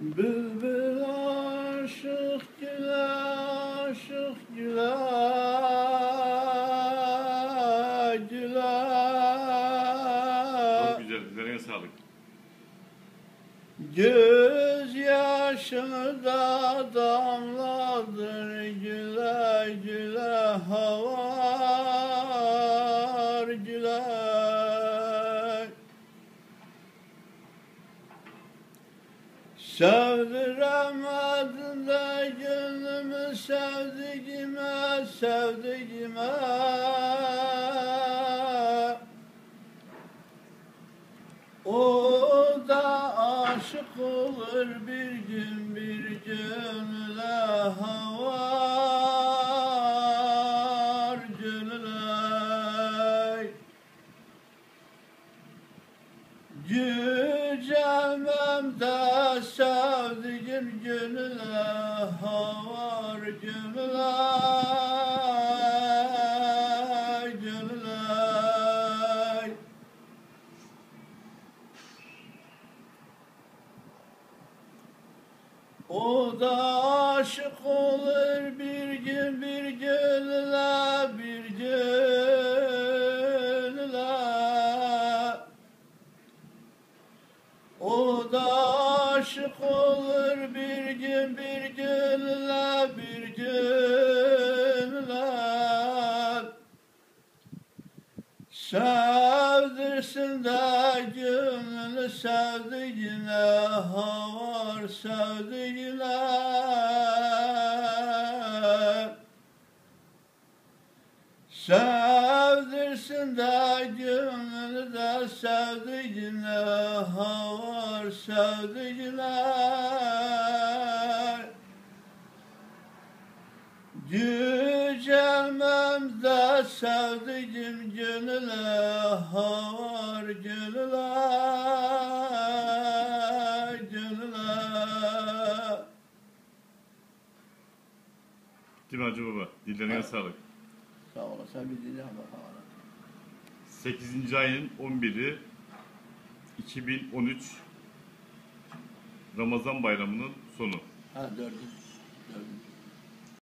Bülbül aşık güle aşık güle güle Çok güzel. Dillerine sağlık. Göz yaşını da damladır güle güle havar güle Sevdiremedin de gönlümü sevdiğime sevdiğime. O da aşık olur bir sevdiğim gönüle havar gönüle gönüle O da aşık olur bir gün bir gönüle bir gönüle O da aşık olur bir gün bir gönüle bir gönüle Sevdirsin de gönlünü sevdiğine havar sevdiğine Sevdirsin de gönlünü de sevdiğine havar sevdiğine Yücelmem de sevdiğim gönüle havar gönüle gönüle Değil mi Hacı Baba? Dillerine sağlık. Sağ olasın bir diyeceğim bakalım. 8. ayın 11'i 2013 Ramazan bayramının sonu. Ha dördüncü. Dördüncü.